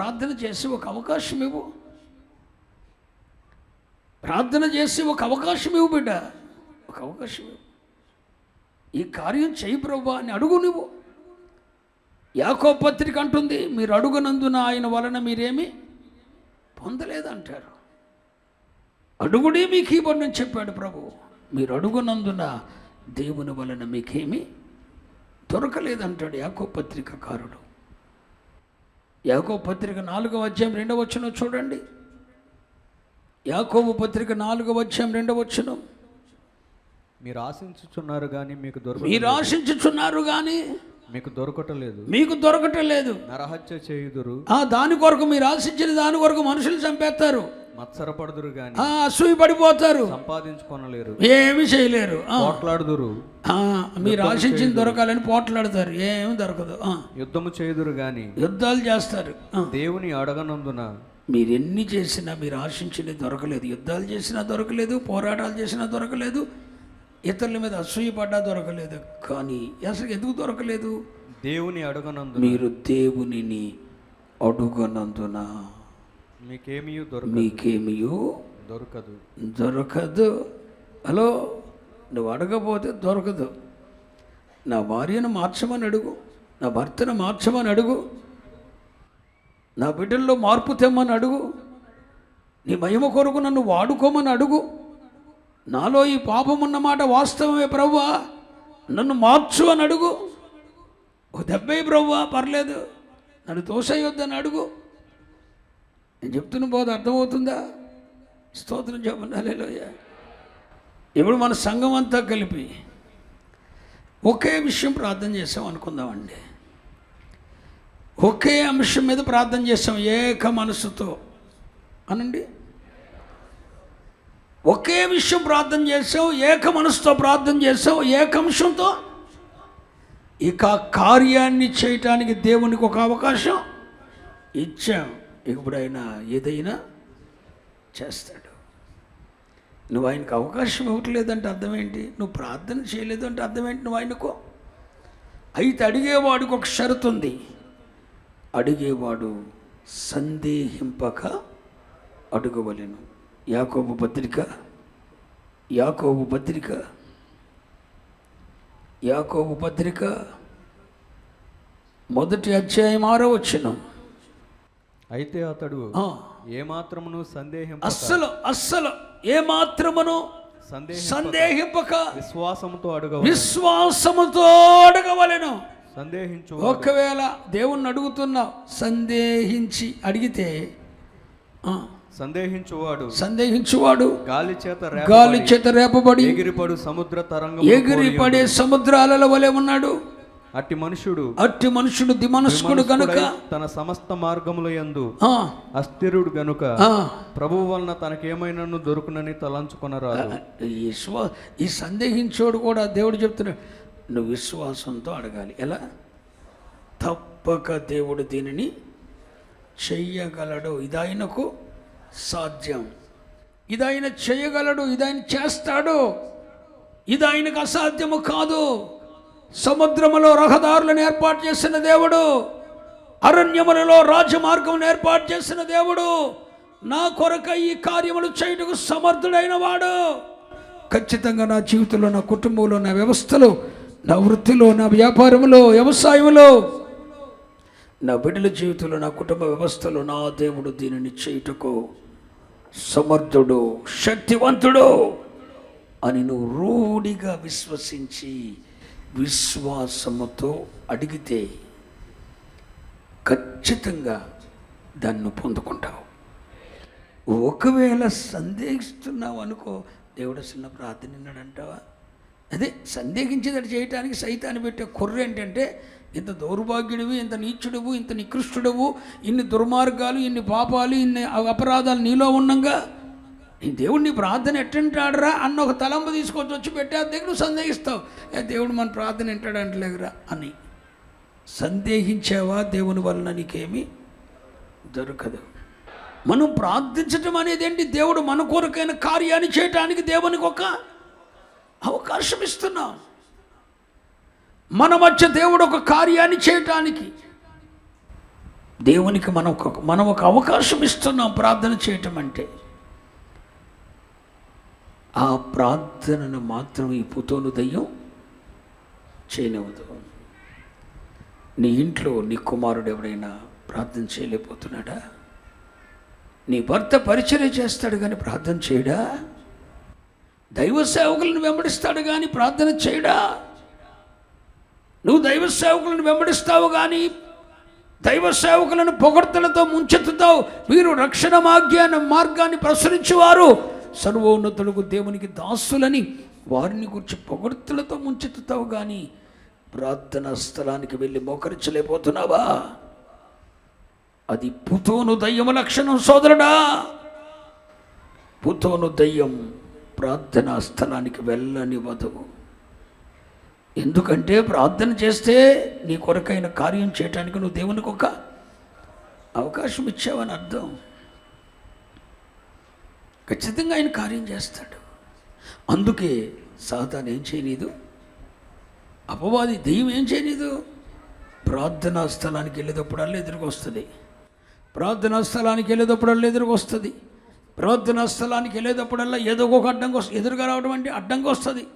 ప్రార్థన చేసి ఒక అవకాశం ఇవ్వు. ప్రార్థన చేసి ఒక అవకాశం ఇవ్వు బిడ్డ. ఒక అవకాశం ఇవ్వు. ఈ కార్యం చేయి ప్రభా అని అడుగు నువ్వు. యాకో పత్రిక అంటుంది మీరు అడుగునందున ఆయన వలన మీరేమి పొందలేదంటారు. అడుగుడే మీకు ఇవ్వని చెప్పాడు ప్రభు. మీరు అడుగునందున దేవుని వలన మీకేమీ దొరకలేదంటాడు యాకో పత్రికకారుడు. యాకో పత్రిక నాలుగవ అధ్యాయం రెండవ వచనం చూడండి. యాకోబు పత్రిక నాలుగవ అధ్యాయం రెండవ వచనం. మీరు ఆశించుచున్నారు కానీ మీకు దొరక మీరు ఆశించుచున్నారు కానీ మీకు దొరకటలేదు. మీకు దొరకటం లేదు నరహత్య చేయుదురు. ఆ దాని కొరకు మీరు ఆశించిన దాని కొరకు మనుషులు చంపేస్తారు. మత్సరపడుదురు గాని ఆ అసూయ పడిపోతారు. సంపాదించుకొనలేరు. ఏమి చేయలేరు. ఆ, పోట్లాడుదురు. మీరు ఆశించింది దొరకాలని పోట్లాడతారు. ఏమి దొరకదు. యుద్ధము చేయుదురు గాని యుద్ధాలు చేస్తారు. దేవుని అడగనందున మీరు ఎన్ని చేసినా మీరు ఆశించింది దొరకలేదు. యుద్ధాలు చేసినా దొరకలేదు పోరాటాలు చేసినా దొరకలేదు. ఇతరుల మీద అసూయపడ్డా దొరకలేదు. కానీ అసలు ఎందుకు దొరకలేదు? దేవుని అడగనందున. మీరు దేవునిని అడుగనందున. మీకేమీ దొరక మీకేమియో దొరకదు. దొరకదు. హలో నువ్వు అడగపోతే దొరకదు. నా భార్యను మార్చమని అడుగు. నా భర్తను మార్చమని అడుగు. నా బిడ్డల్లో మార్పు తెమ్మని అడుగు. నీ మహిమ కొరకు నన్ను వాడుకోమని అడుగు. నాలో ఈ పాపం ఉన్నమాట వాస్తవమే ప్రవ్వా? నన్ను మార్చు అని అడుగు. ఓ దెబ్బే ప్రవ్వా పర్లేదు. నన్ను తోసేయొద్దని అడుగు. నేను చెప్తున్న బోధ అర్థమవుతుందా? స్తోత్రం చెప్పండి ఇప్పుడు మన సంఘం అంతా కలిపి ఒకే విషయం ప్రార్థన చేసాం అనుకుందామండి. ఒకే అంశం మీద ప్రార్థన చేసాం ఏక మనసుతో. అనండి? ఒకే విషయం ప్రార్థన చేసావు ఏక మనసుతో ప్రార్థన చేసావు ఏక అంశంతో? ఇక కార్యాన్ని చేయటానికి దేవునికి ఒక అవకాశం ఇచ్చాం. ఇప్పుడైనా ఏదైనా చేస్తాడు. నువ్వు ఆయనకు అవకాశం ఇవ్వట్లేదంటే అర్థం ఏంటి నువ్వు ప్రార్థన చేయలేదు అంటే అర్థం ఏంటి నువ్వు ఆయనకు? అయితే అడిగేవాడికి ఒక షరతు ఉంది. అడిగేవాడు సందేహింపక అడుగవలను. యాకోబు పత్రిక యాకోబు పత్రిక యాకోబు పత్రిక మొదటి అధ్యాయం ఆరో వచ్చినాం అయితే అతడు ఏమాత్రమును సందేహం అస్సలు అస్సలు ఏ మాత్రమును సందేహం సందేహింపక విశ్వాసముతో అడుగవ విశ్వాసముతో అడగవలెను. సందేహించు ఒకవేళ దేవుణ్ణి అడుగుతున్నావు సందేహించి అడిగితే సందేహించువాడు. సందేహించువాడు. గాలి చేత గాలి చేత రేపబడి ఎగిరిపడు సముద్ర తరంగం ఎగిరి పడే సముద్రాలలో వలె ఉన్నాడు. అట్టి మనుషుడు అట్టి మనుషుడు దిమనస్కుడు గనుక తన సమస్త మార్గముల యందు ఆ, అస్థిరుడు గనుక ఆ, ప్రభువు వలన తనకేమైనాను దొరుకునని తలంచుకొనరాదు. ఈ విశ్వా ఈ సందేహించోడు కూడా దేవుడు చెప్తున్నాడు నువ్వు విశ్వాసంతో అడగాలి. ఎలా? తప్పక దేవుడు దీనిని చెయ్యగలడు. ఇది ఆయనకు సాధ్యం. ఇది ఆయన చేయగలడు ఇది ఆయన చేస్తాడు. ఇది ఆయనకు అసాధ్యము కాదు. సముద్రములో రహదారులను ఏర్పాటు చేసిన దేవుడు అరణ్యములలో రాజమార్గం ఏర్పాటు చేసిన దేవుడు నా కొరక ఈ కార్యములు చేయుటకు సమర్థుడైన వాడు ఖచ్చితంగా నా జీవితంలో నా కుటుంబంలో నా వ్యవస్థలో నా వృత్తిలో నా వ్యాపారంలో వ్యవసాయంలో నా బిడ్డల జీవితంలో నా కుటుంబ వ్యవస్థలో నా దేవుడు దీనిని చేయుటకు సమర్థుడు శక్తివంతుడు అని నువ్వు రూఢిగా విశ్వసించి విశ్వాసముతో అడిగితే ఖచ్చితంగా దాన్ని పొందుకుంటావు. ఒకవేళ సందేహిస్తున్నావు అనుకో దేవుడు చిన్న ప్రార్థన అంటావా అదే సందేహించేది చేయటానికి సైతాన్ని పెట్టే కుర్ర ఏంటంటే ఇంత దౌర్భాగ్యుడివి ఇంత నీచుడువు ఇంత నికృష్టుడవు ఇన్ని దుర్మార్గాలు ఇన్ని పాపాలు ఇన్ని అపరాధాలు నీలో ఉండంగా ఈ దేవుడిని ప్రార్థన ఎట్టంటాడరా అన్న ఒక తలంపు తీసుకొచ్చి వచ్చి పెట్టే దగ్గర సందేహిస్తావు. ఏ దేవుడు మన ప్రార్థన వింటాడంటలేదురా అని. సందేహించావా దేవుని వలన నీకేమీ దొరకదు. మనం ప్రార్థించటం అనేది ఏంటి దేవుడు మన కొరకైన కార్యాన్ని చేయటానికి దేవునికి ఒక అవకాశం ఇస్తున్నాం. మన మధ్య దేవుడు ఒక కార్యాన్ని చేయటానికి దేవునికి మనం ఒక మనం ఒక అవకాశం ఇస్తున్నాం ప్రార్థన చేయటం అంటే. ఆ ప్రార్థనను మాత్రం ఈ పుతోను దయ్యం చేయనివ్వదు. నీ ఇంట్లో నీ కుమారుడు ఎవరైనా ప్రార్థన చేయలేకపోతున్నాడా? నీ భర్త పరిచర్య చేస్తాడు కానీ ప్రార్థన చేయడా? దైవ సేవకులను వెంబడిస్తాడు కానీ ప్రార్థన చేయడా? నువ్వు దైవ సేవకులను వెంబడిస్తావు కానీ దైవ సేవకులను పొగడ్తలతో ముంచెత్తుతావు. వీరు రక్షణ మార్గాన్ని మార్గాన్ని ప్రసరించేవారు. సర్వోన్నతులకు దేవునికి దాసులని వారిని గురించి పొగడ్తలతో ముంచెత్తుతావు కానీ ప్రార్థనా స్థలానికి వెళ్ళి మోకరించలేకపోతున్నావా? అది పుతోను దయ్యము లక్షణం సోదరుడా. పుతోను దయ్యం ప్రార్థనా స్థలానికి వెళ్ళనివ్వదు. ఎందుకంటే ప్రార్థన చేస్తే నీ కొరకైన కార్యం చేయటానికి నువ్వు దేవునికి ఒక అవకాశం ఇచ్చావని అర్థం. ఖచ్చితంగా ఆయన కార్యం చేస్తాడు. అందుకే సాతాన్ ఏం చేయనీదు. అపవాది దెయ్యం ఏం చేయనీదు. ప్రార్థనా స్థలానికి వెళ్ళేటప్పుడల్లా ఎదురుకు వస్తుంది. ప్రార్థనా స్థలానికి వెళ్ళేటప్పుడల్లా ఎదురుకు వస్తుంది. ప్రార్థనా స్థలానికి వెళ్ళేటప్పుడల్లా ఏదో ఒక అడ్డంగా వస్తుంది. ఎదురుగా రావడం అంటే అడ్డంగా వస్తుంది.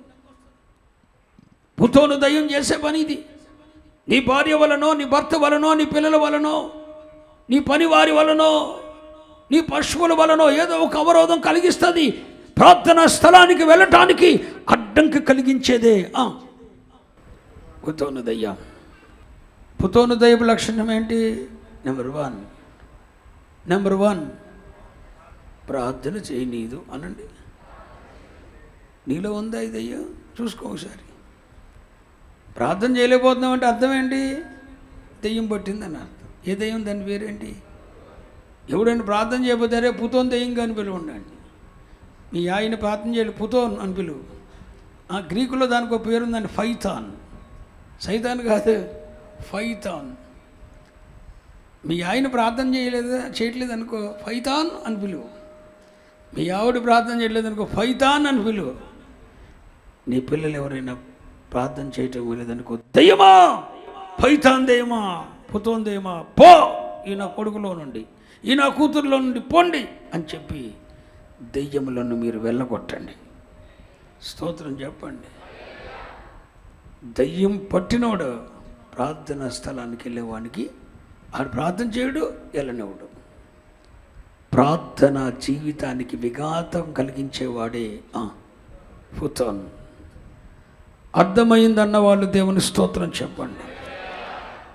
కుతోను దయ్యం చేసే పని ఇది. నీ భార్య వలనో నీ భర్త వలనో నీ పిల్లల వలనో నీ పని వారి వలనో నీ పశువుల వలనో ఏదో ఒక అవరోధం కలిగిస్తుంది. ప్రార్థనా స్థలానికి వెళ్ళటానికి అడ్డంకి కలిగించేదే. కుతోను పుతోను దయ్యం. పుతోను దయ్యపు లక్షణం ఏంటి? నెంబర్ వన్ నెంబర్ వన్ ప్రార్థన చేయనీదు అనండి. నీలో ఉందా ఇదయ్యా చూసుకో ఒకసారి. ప్రార్థన చేయలేకపోతున్నాం అంటే అర్థం ఏంటి? దెయ్యం పట్టిందని అర్థం. ఏ దెయ్యం? దాని పేరేంటి? ఎవడైనా ప్రార్థన చేయకపోతే రే పుతోన్ దెయ్యం అని పిలువ ఉండండి మీ ఆయన ప్రార్థన చేయాలి పుతోన్ అని పిలువు. ఆ గ్రీకులో దానికి ఒక పేరు ఉందండి ఫైథాన్ సైతాన్ కాదు ఫైథాన్ మీ ఆయన ప్రార్థన చేయలేదు? చేయట్లేదు అనుకో ఫైతాన్ అని పిలువు. మీ ఆవిడ ప్రార్థన చేయలేదు అనుకో ఫైతాన్ అని పిలువు. నీ పిల్లలు ఎవరైనా ప్రార్థన చేయటం లేదనుకో దయ్యమా పైతాన్ దయ్యమా పుతోన్ దయ్యమా పో ఈ నా కొడుకులో నుండి ఈ నా కూతురులో నుండి పోండి అని చెప్పి దెయ్యములను మీరు వెళ్ళగొట్టండి. స్తోత్రం చెప్పండి. దయ్యం పట్టినోడు ప్రార్థనా స్థలానికి వెళ్ళేవానికి ఆడు ప్రార్థన చేయడు వెళ్ళనివ్వడు. ప్రార్థన జీవితానికి విఘాతం కలిగించేవాడే ఫుతోన్ అర్థమైందన్న వాళ్ళు దేవుని స్తోత్రం చెప్పండి.